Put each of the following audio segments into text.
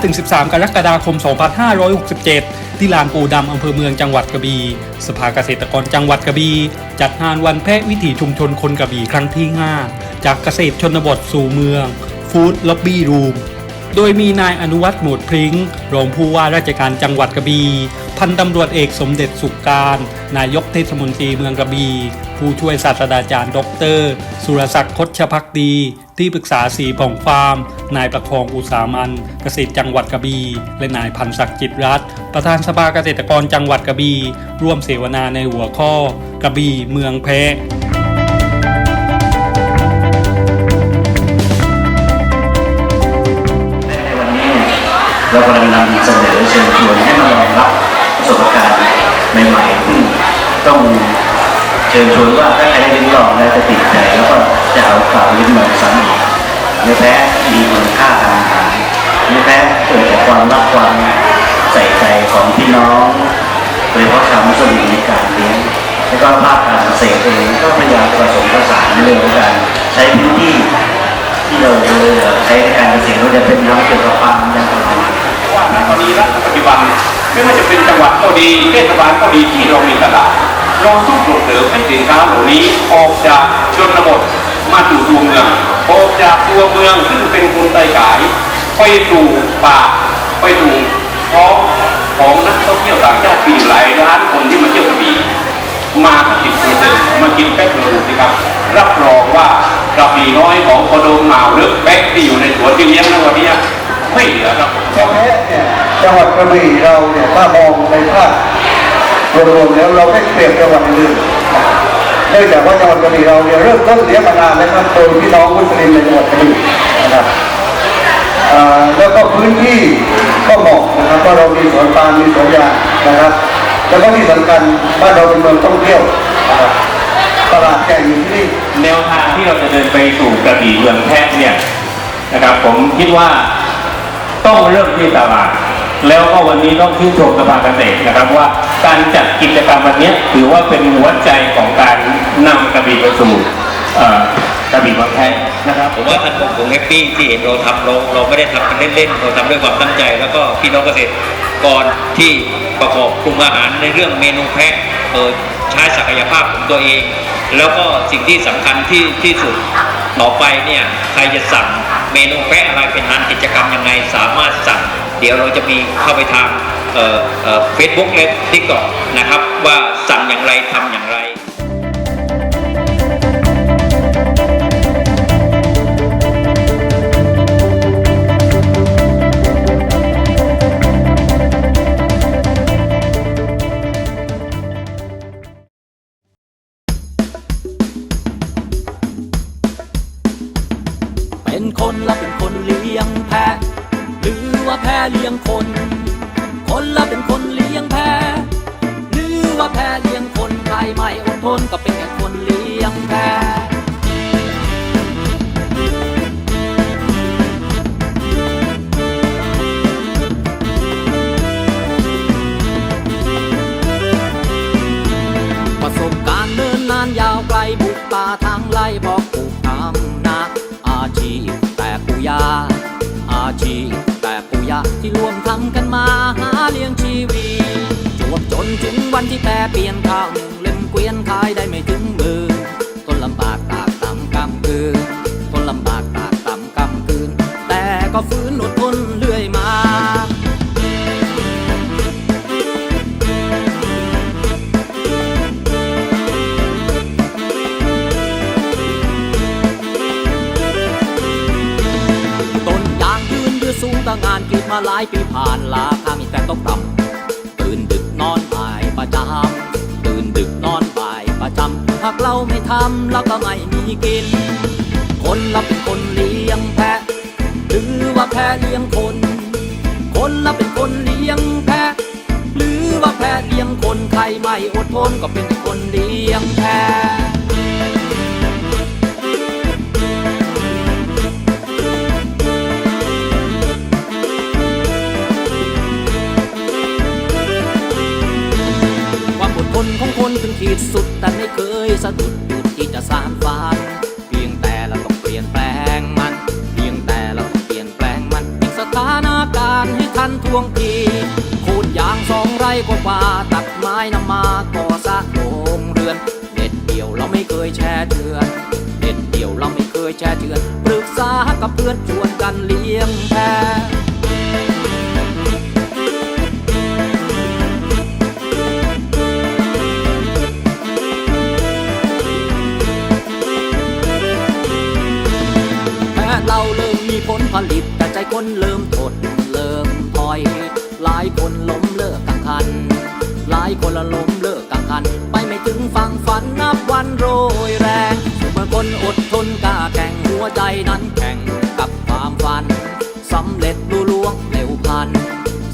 วันที่5-13 กรกฎาคม 2567 ที่ลานปูดำอำเภอเมืองจังหวัดกระบี่สภาเกษตรกรจังหวัดกระบี่จัดงานวันแพะวิถีชุมชนคนกระบี่ครั้งที่ 5 จากเกษตรชนบทสู่เมืองฟู้ดล็อบบี้รูมโดยมีนายอนุวัฒน์หมวดพริ้ง รองผู้ว่าราชการจังหวัดกระบี่ พันตำรวจเอกสมเด็จสุขการ นายกเทศมนตรีเมืองกระบี ผู้ช่วยศาสตราจารย์ดอกเตอรสุรศักดิ์คดชพักดี ที่ปรึกษาสีผ่องฟาร์ม นายประคองอุตสามันเกษตรจังหวัดกระบี และนายพันศักดิ์จิตรัตน์ประธานสภาเกษตรกรจังหวัดกระบี ร่วมเสวนาในหัวข้อ กระบีเมืองแพะในวันนี้เนี่ยเรากำลังนำเสนอเชิญชวนให้มาลองรับ ประสบการณ์ใหม่ๆซึ่งต้องเชิญชวนว่าถ้าใครได้ลิ้มลองแล้วจะติดใจแล้วก็จะเอากลับลิ้มลองซ้ำอีกเนื้อแพ้มีคุณค่าทางอาหารเนื้อแพ้เกิดจากความรักความใส่ใจของพี่น้องโดยเฉพาะชาวมุสลิมในการเลี้ยงแล้วก็ภาคการเกษตรเองก็พยายามผสมผสานในเรื่องของการใช้พื้นที่ที่เราใช้ในการเกษตรเราจะเป็นน้ำเกี่ยวกับปาล์มยางพาราว่าณตอนนี้รัฐปัจจุบัน ไม่ว่าจะเป็นจังหวัดก็ดีเทศบาลก็ดีที่เรามีตลาดเราต้องส่งเสริมให้สินค้าเหล่านี้ออกจากชนบทมาสู่ตัวเมืองออกจากตัวเมืองซึ่งเป็นคนไต่ขายไปสู่ป่าไปสู่ท้องของนักท่องเที่ยวต่างชาติปีหลายล้านคนที่มาเที่ยวกระบี่มาก็ติดตัวเดิมมากินแป๊กดูสิครับรับรองว่ากระบี่น้อยของโคโดมหมาวหรือแป๊กที่อยู่ในสวนที่เลี้ยงในวันนี้ ไม่เหลือครับแค่เนี่ยจังหวัดกระบี่เราเนี่ยถ้ามองในภาพรวมๆแล้วเราไม่เปรียบจังหวัดอื่นเนื่องจากว่าจังหวัดกระบี่เราเนี่ยเริ่มต้นเลี้ยงมานานแล้วครับโดยพี่น้องมุสลิมในจังหวัดกระบี่นะครับแล้วก็พื้นที่ก็เหมาะนะครับเพราะเรามีสวนปาล์มมีสวนยางนะครับ แล้วก็ที่สำคัญบ้านเราเป็นเมืองท่องเที่ยวนะครับตลาดใหญ่อยู่ที่นี่แนวทางที่เราจะเดินไปสู่กระบี่เมืองแพทย์เนี่ยนะครับผมคิดว่า ต้องเริ่มที่ตลาดแล้วก็วันนี้ต้องชื่นชมสภาเกษตรนะครับว่าการจัดกิจกรรมวันนี้ถือว่าเป็นหัวใจของการนำกระบี่ไปสู่กระบี่เมืองแพนะครับผมว่าท่านผมคงแฮปปี้ที่เห็นเราทำเราเราไม่ได้ทำกันเล่นๆเราทำด้วยความตั้งใจ แล้วก็พี่น้องเกษตรกรที่ประกอบปรุงอาหารในเรื่องเมนูแพะเออใช้ศักยภาพของตัวเอง แล้วก็สิ่งที่สำคัญที่ที่สุดต่อไปเนี่ยใครจะสั่ง เมนูแพะอะไรเป็นงานกิจกรรมยังไงสามารถสั่งเดี๋ยวเราจะมีเข้าไปทางเฟซบุ๊กและทิกตอกนะครับ ว่าสั่งอย่างไรทำอย่างไร ว่าแพะเลี้ยงคนใครไม่อดทนก็เป็นแค่คนเลี้ยงแพะประสบการณ์เดินนานยาวไกลบุกป่าทางไล่บอกปลูกทำนาอาชีพแต่ปุยาอาชีพแต่ปุยาที่รวมทำกันมาหาเลี้ยงชีวีจวบจนถึง วันที่แปรเปลี่ยนข้างเล่มเกวียนขายได้ไม่ถึงมือทนลำบากตากต่ำกำคืนทนลำบากตากต่ำกำคืน แต่ก็ฟื้นอดทนเรื่อยมา ต้นยางยืนยืดสูงตั้งงานกรีดมาหลายปีผ่านลา ทำเราก็ไม่มีกิน คนเราเป็นคนเลี้ยงแพะ หรือว่าแพะเลี้ยงคน คนเราเป็นคนเลี้ยงแพะ หรือว่าแพะเลี้ยงคนใครไม่อดทนก็เป็นคนเลี้ยงแพะความอดทนของคนถึงขีดสุดแต่ไม่เคยสะดุด จะสานฝันเพียงแต่เราต้องเปลี่ยนแปลงมัน เพียงแต่เราต้องเปลี่ยนแปลงมันอีกสถานการณ์ให้ท่านทวงทีคูดยางสองไร่กว่าตัดไม้นำมาก่อสร้างโรงเรือน เด็ดเดี่ยวเราไม่เคยแช่เชือน เด็ดเดี่ยวเราไม่เคยแช่เชือนปรึกษากับเพื่อนชวน ผลผลิตแต่ใจคนเริ่มทนเริ่มถอย หลายคนล้มเลิกกังคัน หลายคนละล้มเลิกกังคัน ไปไม่ถึงฝั่งฝันนับวันโรยแรงเมื่อคนอดทนกล้าแข่งหัวใจนั้นแข่งกับความฝันสำเร็จดูล่วงเร็วพัน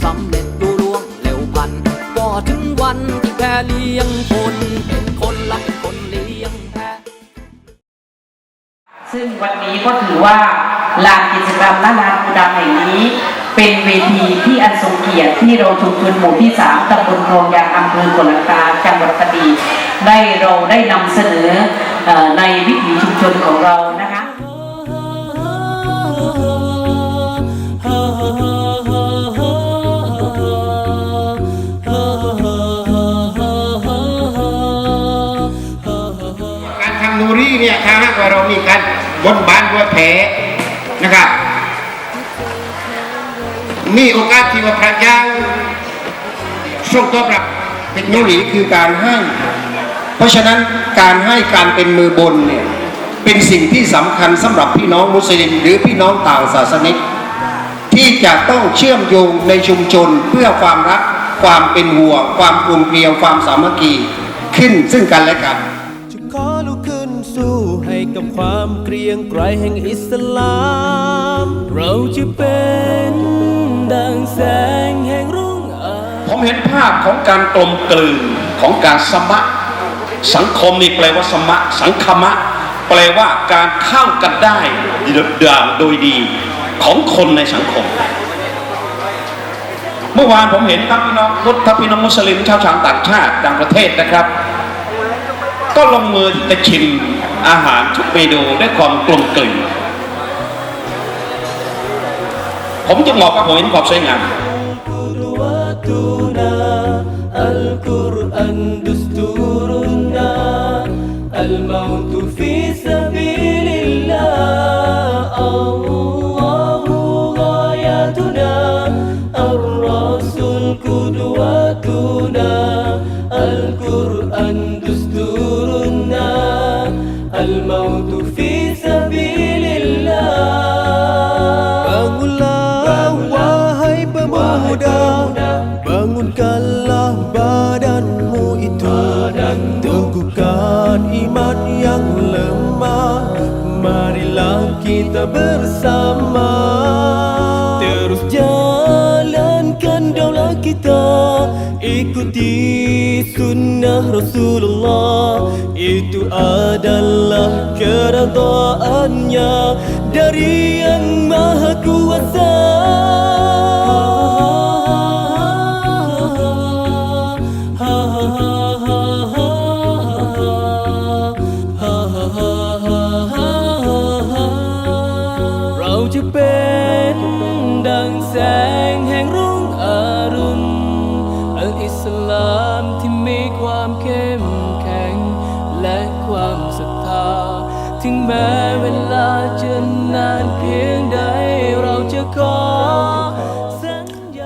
สำเร็จดูล่วงเร็วพันก็ถึงวันที่แค่เลี้ยงคนเป็นคนละเป็นคนเลี้ยงแพะซึ่งวันนี้ก็ถือว่า ลานกิจกรรมและลานปูดำแห่งนี้ เป็นเวทีที่อันทรงเกียรติที่เราชุมชนหมู่ที่3ตำบลคลองยางอำเภอขลังกาจังหวัดกระบี่ได้เราได้นำเสนอในวิถีชุมชนของเรานะคะการทำนูรี่เนี่ยถ้าหากว่าเรามีการบนบานด้วแผล นะครับมีโอกาสที่ว่าพระเจ้าส่งตอบรับเป็นนูรี่คือการให้ เพราะฉะนั้นการให้การเป็นมือบนเนี่ยเป็นสิ่งที่สำคัญสำหรับพี่น้องมุสลิม หรือพี่น้องต่างศาสนิกที่จะต้องเชื่อมโยงในชุมชนเพื่อความรัก ความเป็นห่วง ความกลมเกลียวความสามัคคีขึ้นซึ่งกันและกัน ให้กับความเกรียงไกรแห่งอิสลาม เราจะเป็นดังแสงแห่งรุ่งอผมเห็นภาพของการกลมกลืนของการสมะ สังคมนี่แปลว่าสมะ สังคมะ แปลว่าการเข้ากันได้ด่างโดยดีของคนในสังคม เมื่อวานผมเห็นครับพี่น้องพุทธพี่น้องมุสลิมชาวชาวต่างชาติต่างประเทศนะครับ ก็ลงมือจะชิม อาหารทุกเมนูด้วยความกลมกลืนผมจึงบอกว่าผมเห็นความสวยงาม قدوتنا القرآن دستورنا الموت في سبيل الله الموت kita. Ikuti sunnah Rasulullah. Itu adalah keredaannya Dari yang maha kuasa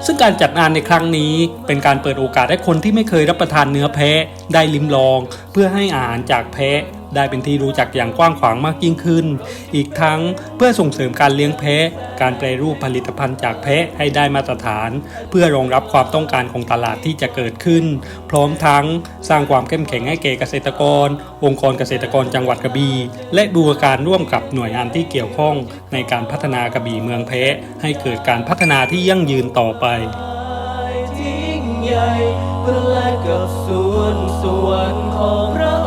ซึ่งการจัดงานในครั้งนี้เป็นการเปิดโอกาสให้คนที่ไม่เคยรับประทานเนื้อแพะได้ลิ้มลอง เพื่อให้อาหารจากแพะ ได้เป็นที่รู้จักอย่างกว้างขวางมากยิ่งขึ้น อีกทั้งเพื่อส่งเสริมการเลี้ยงแพะ การแปรรูปผลิตภัณฑ์จากแพะให้ได้มาตรฐาน เพื่อรองรับความต้องการของตลาดที่จะเกิดขึ้น พร้อมทั้งสร้างความเข้มแข็งให้แก่เกษตรกร องค์กรเกษตรกรจังหวัดกระบี่และดูการร่วมกับหน่วยงานที่เกี่ยวข้อง ในการพัฒนากระบี่เมืองแพะ ให้เกิดการพัฒนาที่ยั่งยืนต่อไปใหญ่เพื่อแลกกับส่วนสวรรค์ของพระ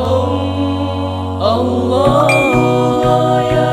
อัลลอฮฺย